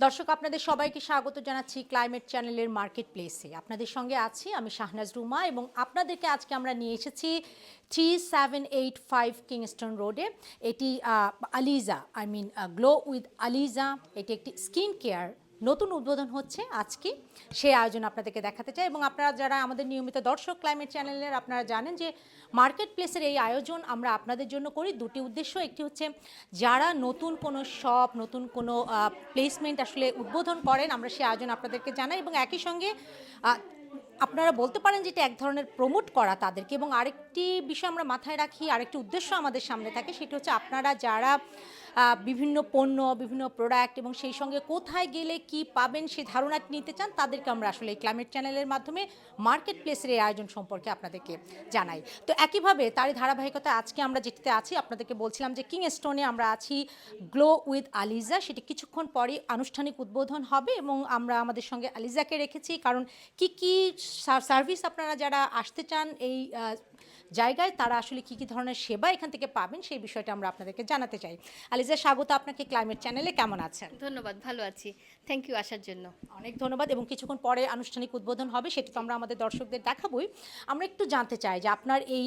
দর্শক, আপনাদের সবাইকে স্বাগত জানাচ্ছি ক্লাইমেট চ্যানেলের মার্কেট প্লেসে আপনাদের সঙ্গে আছি আমি শাহনাজ রুমা এবং আপনাদেরকে আজকে আমরা নিয়ে এসেছি three seven eight five Kingston রোডে এটি Aliza I mean glow with Aliza এটি একটি স্কিন কেয়ার নতুন উদ্বোধন হচ্ছে আজকে। সেই আয়োজন আপনাদেরকে দেখাতে চাই এবং আপনারা যারা আমাদের নিয়মিত দর্শক ক্লাইমেট চ্যানেলের, আপনারা জানেন যে মার্কেট প্লেসের এই আয়োজন আমরা আপনাদের জন্য করি। দুটি উদ্দেশ্য, একটি হচ্ছে যারা নতুন কোনো শপ, নতুন কোনো প্লেসমেন্ট আসলে উদ্বোধন করেন, আমরা সেই আয়োজন আপনাদেরকে জানাই এবং একই সঙ্গে আপনারা বলতে পারেন যে এটা এক ধরনের প্রমোট করা তাদেরকে এবং আরেকটি বিষয় আমরা মাথায় রাখি, আরেকটি উদ্দেশ্য আমাদের সামনে থাকে, সেটা হচ্ছে আপনারা যারা বিভিন্ন পণ্য, বিভিন্ন প্রোডাক্ট এবং সেই সঙ্গে কোথায় গেলে কি পাবেন সেই ধারণাটি নিতে চান, তাদেরকে আমরা আসলে এই ক্লাইমেট চ্যানেলের মাধ্যমে মার্কেট প্লেসের এই আয়োজন সম্পর্কে আপনাদেরকে জানাই। তো একইভাবে তারই ধারাবাহিকতা আজকে আমরা যেটিতে আছি, আপনাদেরকে বলছিলাম যে কিং স্টোনে আমরা আছি গ্লো উইথ আলিজা সেটি কিছুক্ষণ পরে আনুষ্ঠানিক উদ্বোধন হবে এবং আমরা আমাদের সঙ্গে আলিজাকে রেখেছি, কারণ কি কি সার্ভিস আপনারা যারা আসতে চান এই জায়গায়, তারা আসলে কি কি ধরনের সেবা এখান থেকে পাবেন, সেই বিষয়টা আমরা আপনাদেরকে জানাতে চাই। আলিজা স্বাগত আপনাকে ক্লাইমেট চ্যানেলে কেমন আছেন? ধন্যবাদ ভালো আছি। থ্যাংক ইউ আসার জন্য। অনেক ধন্যবাদ এবং কিছুক্ষণ পরে আনুষ্ঠানিক উদ্বোধন হবে সেটা তো আমরা আমাদের দর্শকদের দেখাবই। আমরা একটু জানতে চাই যে আপনার এই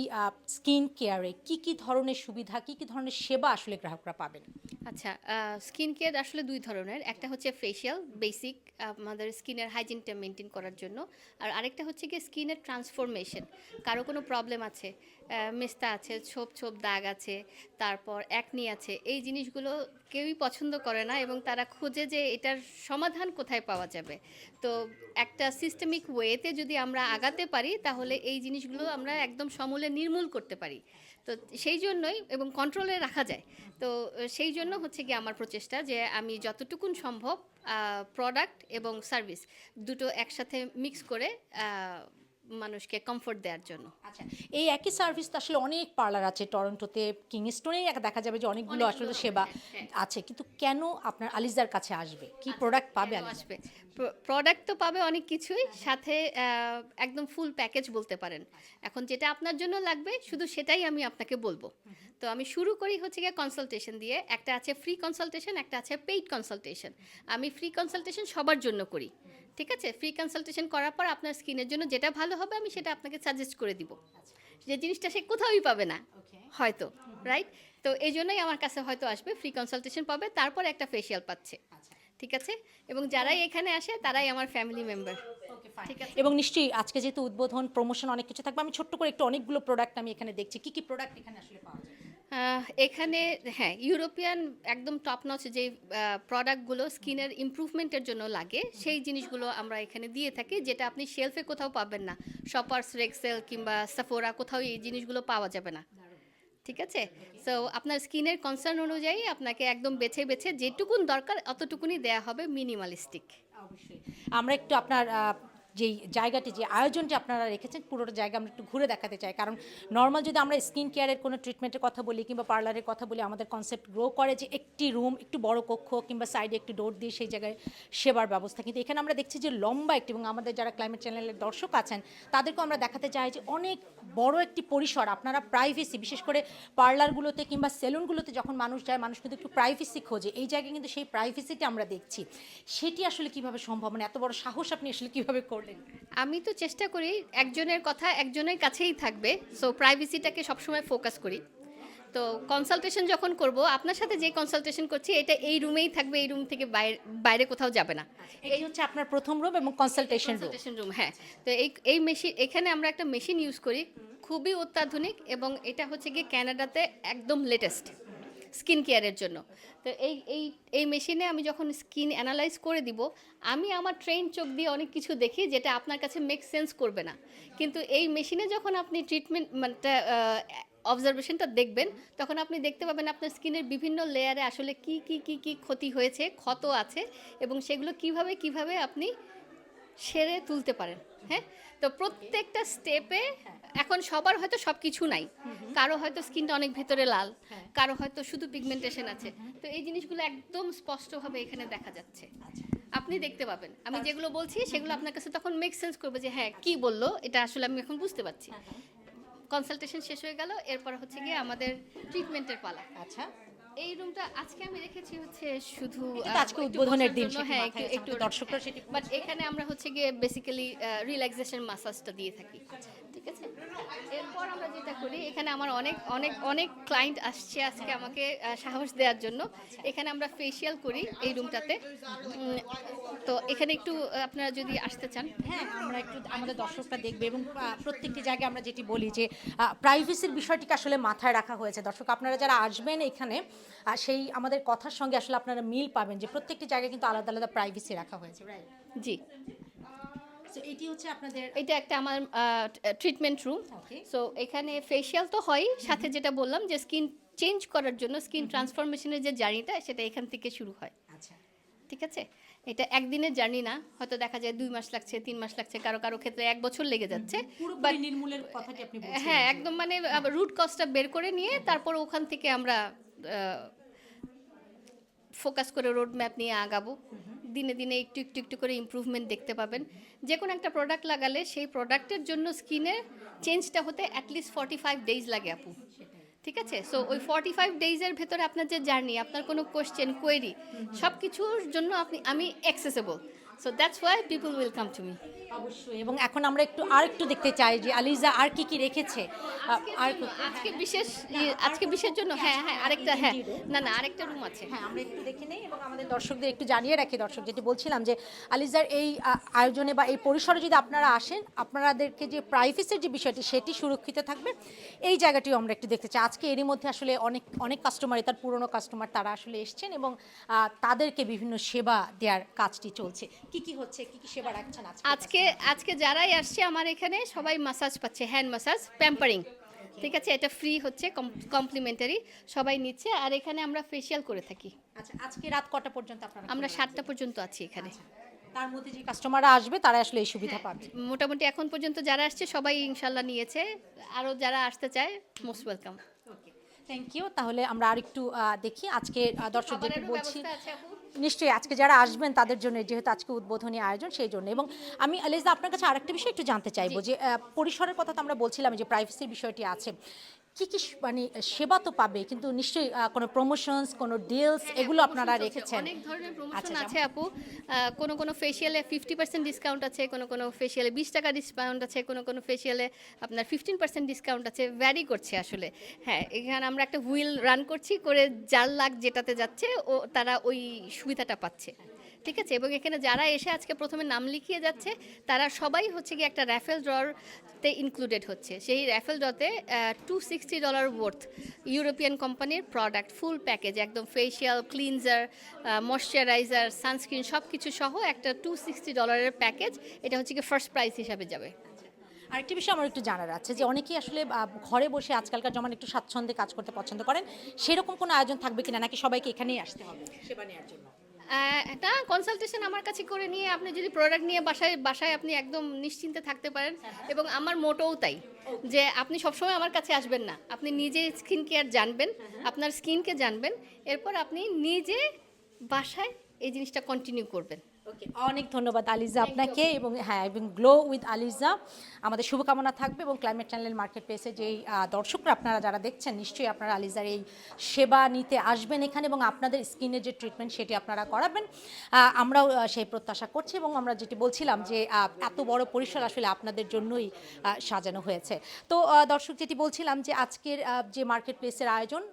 স্কিন কেয়ারে কি কি ধরনের সুবিধা কি কি ধরনের সেবা আসলে গ্রাহকরা পাবেন? আচ্ছা স্কিন কেয়ার আসলে দুই ধরনের। একটা হচ্ছে ফেশিয়াল বেসিক আমাদের স্কিনের হাইজিনটা মেনটেন করার জন্য। আর আরেকটা হচ্ছে কি স্কিনের ট্রান্সফরমেশন কারও কোনো প্রবলেম আছে মেস্তা আছে, ছোপ ছোপ দাগ আছে, তারপর একনি আছে, এই জিনিসগুলো কেউই পছন্দ করে না এবং তারা খোঁজে যে এটার সমাধান কোথায় পাওয়া যাবে। তো একটা সিস্টেমিক ওয়েতে যদি আমরা আগাতে পারি, তাহলে এই জিনিসগুলো আমরা একদম সমূলে নির্মূল করতে পারি। তো সেই জন্যই এবং কন্ট্রোলে রাখা যায়। তো সেই জন্য হচ্ছে কি আমার প্রচেষ্টা যে আমি যতটুকুন সম্ভব প্রোডাক্ট এবং সার্ভিস দুটো একসাথে মিক্স করে মানুষকে কমফোর্ট দেওয়ার জন্য। আচ্ছা এই একই সার্ভিস তো আসলে অনেক পার্লার আছে টরন্টোতে কিংস্টোনেই দেখা যাবে যে অনেকগুলো আসলে সেবা আছে। কিন্তু কেন আপনার আলিজার কাছে আসবে? কি প্রোডাক্ট পাবে আসবে? প্রোডাক্ট তো পাবে অনেক কিছুই সাথে একদম ফুল প্যাকেজ বলতে পারেন। এখন যেটা আপনার জন্য লাগবে শুধু সেটাই আমি আপনাকে বলব। তো আমি শুরু করি হচ্ছে গিয়ে কনসালটেশন দিয়ে। একটা আছে ফ্রি কনসালটেশন একটা আছে পেইড কনসালটেশন আমি ফ্রি কনসালটেশন সবার জন্য করি। ঠিক আছে? ফ্রি কনসালটেশন করার পর আপনার স্কিনের জন্য যেটা ভালো হবে আমি সেটা আপনাকে সাজেস্ট করে দিব। যে জিনিসটা সে কোথাওই পাবে না হয়তো রাইট তো এই জন্যই আমার কাছে হয়তো আসবে ফ্রি কনসালটেশন পাবে তারপর একটা ফেসিয়াল পাচ্ছে। ঠিক আছে? এবং যারাই এখানে আসে তারাই আমার ফ্যামিলি মেম্বার ঠিক আছে? এবং নিশ্চয়ই আজকে যেহেতু উদ্বোধন প্রমোশন অনেক কিছু থাকবে আমি ছোট্ট করে একটু অনেকগুলো প্রোডাক্ট আমি এখানে দেখছি। কি কি প্রোডাক্ট এখানে আসলে পাওয়া যায়? এখানে হ্যাঁ ইউরোপিয়ান একদম টপ নচ যে প্রোডাক্টগুলো স্কিনের ইমপ্রুভমেন্টের জন্য লাগে, সেই জিনিসগুলো আমরা এখানে দিয়ে থাকি, যেটা আপনি শেলফে কোথাও পাবেন না। শপার্স রেক্সেল কিংবা সাফোরা কোথাও এই জিনিসগুলো পাওয়া যাবে না। ঠিক আছে? সো আপনার স্কিনের কনসার্ন অনুযায়ী আপনাকে একদম বেছে বেছে যেটুকুন দরকার অতটুকুনি দেয়া হবে মিনিমালিস্টিক আমরা একটু আপনার যেই জায়গাটি, যে আয়োজনটি আপনারা রেখেছেন, পুরোটা জায়গা আমরা একটু ঘুরে দেখাতে চাই। কারণ নর্মাল যদি আমরা স্কিন কেয়ারের কোনো ট্রিটমেন্টের কথা বলি কিংবা পার্লারের কথা বলি, আমাদের কনসেপ্ট গ্রো করে যে একটি রুম একটু বড় কক্ষ কিংবা সাইডে একটু ডোর দিয়ে সেই জায়গায় সেবার ব্যবস্থা। কিন্তু এখানে আমরা দেখছি যে লম্বা একটি এবং আমাদের যারা ক্লাইমেট চ্যানেলের দর্শক আছেন, তাদেরকেও আমরা দেখাতে চাই যে অনেক বড় একটি পরিসর। আপনারা প্রাইভেসি বিশেষ করে পার্লারগুলোতে কিংবা সেলুনগুলোতে যখন মানুষ যায়, মানুষ কিন্তু একটু প্রাইভেসি খোঁজে। এই জায়গায় কিন্তু সেই প্রাইভেসিটি আমরা দেখছি। সেটি আসলে কীভাবে সম্ভব? মানে এত বড় সাহস আপনি আসলে কীভাবে করলেন আমি তো চেষ্টা করি একজনের কথা একজনের কাছেই থাকবে সো প্রাইভেসিটাকে সবসময় ফোকাস করি। তো কনসালটেশন যখন করব আপনার সাথে যে কনসালটেশন করছি এটা এই রুমেই থাকবে এই রুম থেকে বাইরে বাইরে কোথাও যাবে না। এই হচ্ছে আপনার প্রথম রুম এবং কনসালটেশন রুম কনসালটেশন রুম হ্যাঁ। তো এই এই মেশিন এখানে আমরা একটা মেশিন ইউজ করি খুবই অত্যাধুনিক এবং এটা হচ্ছে গিয়ে ক্যানাডাতে একদম লেটেস্ট স্কিন কেয়ারের জন্য। তো এই এই এই মেশিনে আমি যখন স্কিন অ্যানালাইজ করে দিব, আমি আমার ট্রেন চোখ দিয়ে অনেক কিছু দেখি যেটা আপনার কাছে মেক সেন্স করবে না। কিন্তু এই মেশিনে যখন আপনি ট্রিটমেন্ট মানে অবজারভেশনটা দেখবেন, তখন আপনি দেখতে পাবেন আপনার স্কিনের বিভিন্ন লেয়ারে আসলে কি কি কি কি ক্ষতি হয়েছে, ক্ষত আছে, এবং সেগুলো কীভাবে কীভাবে আপনি সেরে তুলতে পারেন হ্যাঁ? তো প্রত্যেকটা স্টেপে এখন সবার হয়তো সব কিছু নাই। কারও হয়তো স্কিনটা অনেক ভেতরে লাল, কারও হয়তো শুধু পিগমেন্টেশন আছে। তো এই জিনিসগুলো একদম স্পষ্টভাবে এখানে দেখা যাচ্ছে। আপনি দেখতে পাবেন। আমি যেগুলো বলছি, সেগুলো আপনার কাছে তখন মেক সেন্স করবে যে হ্যাঁ কি বলল? এটা আসলে আমি এখন বুঝতে পারছি। কনসালটেশন শেষ হয়ে গেল, এরপর হচ্ছে গিয়ে আমাদের ট্রিটমেন্টের পালা। আচ্ছা। এই রুমটা আজকে আমি রেখেছি হচ্ছে শুধু আজকে উদ্বোধনের দিন, হ্যাঁ একটু দর্শকরা সেটি বাট এখানে আমরা হচ্ছে গিয়ে বেসিক্যালি রিল্যাক্সেশন মাসাজটা দিয়ে থাকি। ঠিক আছে? এরপর আমরা যেটা করি এখানে আমার অনেক অনেক অনেক ক্লায়েন্ট আসছে আজকে আমাকে সাহস দেওয়ার জন্য। এখানে আমরা ফেসিয়াল করি এই রুমটাতে তো এখানে একটু আপনারা যদি আসতে চান। হ্যাঁ আমরা একটু আমাদের দর্শকরা দেখবে এবং প্রত্যেকটি জায়গায় আমরা যেটি বলি যে প্রাইভেসির বিষয়টিকে আসলে মাথায় রাখা হয়েছে। দর্শক আপনারা যারা আসবেন এখানে সেই আমাদের কথার সঙ্গে আসলে আপনারা মিল পাবেন যে প্রত্যেকটি জায়গায় কিন্তু আলাদা আলাদা প্রাইভেসি রাখা হয়েছে। রাইট জি। সো এটি হচ্ছে আপনাদের এটা একটা আমার ট্রিটমেন্ট রুম. সো এখানে ফেশিয়াল তো হয়। সাথে যেটা বললাম যে স্কিন চেঞ্জ করার জন্য স্কিন ট্রান্সফরমেশনের যে জার্নিটা সেটা এখান থেকে শুরু হয়। আচ্ছা। ঠিক আছে? এটা একদিনের জার্নি না। হয়তো দেখা যায় দুই মাস লাগছে তিন মাস লাগছে কারও কারও ক্ষেত্রে এক বছর লেগে যাচ্ছে। নির্মূলের কথাটি আপনি হ্যাঁ একদম মানে রুট কজটা বের করে নিয়ে তারপর ওখান থেকে আমরা ফোকাস করে রোড ম্যাপ নিয়ে আগাবো। দিনে দিনে একটু একটু একটু করে ইম্প্রুভমেন্ট দেখতে পাবেন। যে কোনো একটা প্রোডাক্ট লাগালে সেই প্রোডাক্টের জন্য স্কিনের চেঞ্জটা হতে অ্যাটলিস্ট ফর্টি ফাইভ ডেজ লাগে আপু। ঠিক আছে? সো ওই ফর্টি ফাইভ ডেইজের ভেতরে আপনার যে জার্নি আপনার কোনো কোয়েশ্চেন কোয়েরি সব কিছুর জন্য আপনি, আমি accessible so that's why people will come to me অবশ্যই এবং এখন আমরা একটু আর একটু দেখতে চাই যে আলিজা আর কি কি রেখেছে। আর আজকে বিশেষ ইয়ে- আজকে বিশেষ জন্য? হ্যাঁ হ্যাঁ আরেকটা হ্যাঁ। না না আরেকটা রুম আছে। হ্যাঁ আমরা একটু দেখে নেই এবং আমাদের দর্শকদের একটু জানিয়ে রাখি দর্শক যেটি বলছিলাম যে আলিজার এই আয়োজনে বা এই পরিসরে যদি আপনারা আসেন আপনাদেরকে যে প্রাইভেসির যে বিষয়টি সেটি সুরক্ষিত থাকবে। এই জায়গাটিও আমরা একটু দেখতে চাই। আজকে এরই মধ্যে আসলে অনেক অনেক কাস্টমারই তার পুরনো কাস্টমার তারা আসলে এসছেন এবং তাদেরকে বিভিন্ন সেবা দেওয়ার কাজটি চলছে। কি কি হচ্ছে কি কি সেবা রাখছেন আজকে আজকে আজকে যারাই আসছে আমার এখানে সবাই মাসাজ পাচ্ছে হ্যান্ড মাসাজ প্যাম্পারিং ঠিক আছে এটা ফ্রি হচ্ছে কমপ্লিমেন্টারি সবাই নিচ্ছে আর এখানে আমরা ফেসিয়াল করে থাকি। আচ্ছা আজকে রাত কটা পর্যন্ত আপনারা আমরা সাতটা পর্যন্ত আছি এখানে। তার মধ্যে যে কাস্টমাররা আসবে তারা আসলে এই সুবিধা পাবে। মোটামুটি এখন পর্যন্ত যারা আসছে সবাই ইনশাল্লাহ নিয়েছে। আরও যারা আসতে চায় মোস্ট ওয়েলকাম থ্যাংক ইউ তাহলে আমরা আরেকটু দেখি আজকে আহ, দর্শক যেটি বলছি। নিশ্চয়ই আজকে যারা আসবেন তাদের জন্য যেহেতু আজকে উদ্বোধনী আয়োজন, সেই জন্য। এবং আমি আলিজা আপনার কাছে আরেকটা বিষয় একটু জানতে চাইব যে পরিসরের কথা তো আমরা বলছিলাম যে প্রাইভেসির বিষয়টি আছে। কি কি মানে সেবা তো পাবে কিন্তু নিশ্চয়ই কোনো প্রমোশনস কোনো ডিলস এগুলো আপনারা রেখেছেন। অনেক ধরনের প্রমোশন আচ্ছা, আছে আপু। কোনো কোনো ফেসিয়ালে ফিফটি পার্সেন্ট ডিসকাউন্ট আছে কোনো কোনো ফেসিয়ালে বিশ টাকা ডিসকাউন্ট আছে কোনো কোনো ফেসিয়ালে আপনার ফিফটিন পার্সেন্ট ডিসকাউন্ট আছে। ভ্যারি করছে আসলে। হ্যাঁ এখানে আমরা একটা হুইল রান করছি করে যার লাখ যেটাতে যাচ্ছে ও তারা ওই সুবিধাটা পাচ্ছে। ঠিক আছে? এবং এখানে যারা এসে আজকে প্রথমে নাম লিখিয়ে যাচ্ছে, তারা সবাই হচ্ছে কি একটা র্যাফেল ড্রতে ইনক্লুডেড হচ্ছে। সেই raffle ড্রতে two sixty dollar worth European কোম্পানির প্রোডাক্ট ফুল প্যাকেজ একদম ফেশিয়াল ক্লিনজার ময়শ্চারাইজার সানস্ক্রিন সব কিছু সহ একটা টু সিক্সটি ডলারের প্যাকেজ এটা হচ্ছে কি ফার্স্ট প্রাইস হিসাবে যাবে। আরেকটি বিষয় আমার একটু জানার আছে যে অনেকেই আসলে ঘরে বসে আজকালকার জমান একটু স্বাচ্ছন্দ্যে কাজ করতে পছন্দ করেন, সেরকম কোনো আয়োজন থাকবে কিনা নাকি সবাইকে এখানেই আসতে হবে সেবা নেওয়ার জন্য? এটা কনসালটেশন আমার কাছে করে নিয়ে আপনি যদি প্রোডাক্ট নিয়ে বাসায় বাসায় আপনি একদম নিশ্চিন্তে থাকতে পারেন এবং আমার মোটেও তাই যে আপনি সবসময় আমার কাছে আসবেন না। আপনি নিজে স্কিন কেয়ার জানবেন, আপনার স্কিনকে জানবেন, এরপর আপনি নিজে বাসায় এই জিনিসটা কন্টিনিউ করবেন। ওকে অনেক ধন্যবাদ আলিজা আপনাকে এবং হ্যাঁ এবং গ্লো উইথ আলিজা। আমাদের শুভকামনা থাকবে এবং ক্লাইমেট চ্যানেল মার্কেট প্লেসে যেই দর্শকরা আপনারা যারা দেখছেন নিশ্চয়ই আপনারা আলিজার এই সেবা নিতে আসবেন এখানে এবং আপনাদের স্কিনের যে ট্রিটমেন্ট সেটি আপনারা করাবেন। আমরাও সেই প্রত্যাশা করছি এবং আমরা যেটি বলছিলাম যে এত বড় পরিসর আসলে আপনাদের জন্যই সাজানো হয়েছে। তো দর্শক যেটি বলছিলাম যে আজকের যে মার্কেট প্লেসের আয়োজন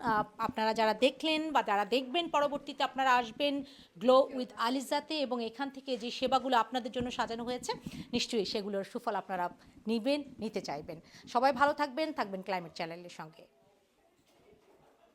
আপনারা যারা দেখলেন বা যারা দেখবেন পরবর্তীতে আপনারা আসবেন গ্লো উইথ আলিজাতে এবং এখান থেকে যে সেবাগুলো আপনাদের জন্য সাজানো হয়েছে, নিশ্চয়ই সেগুলোর সুফল আপনারা নিবেন, নিতে চাইবেন। সবাই ভালো থাকবেন থাকবেন ক্লাইমেট চ্যানেলের সঙ্গে।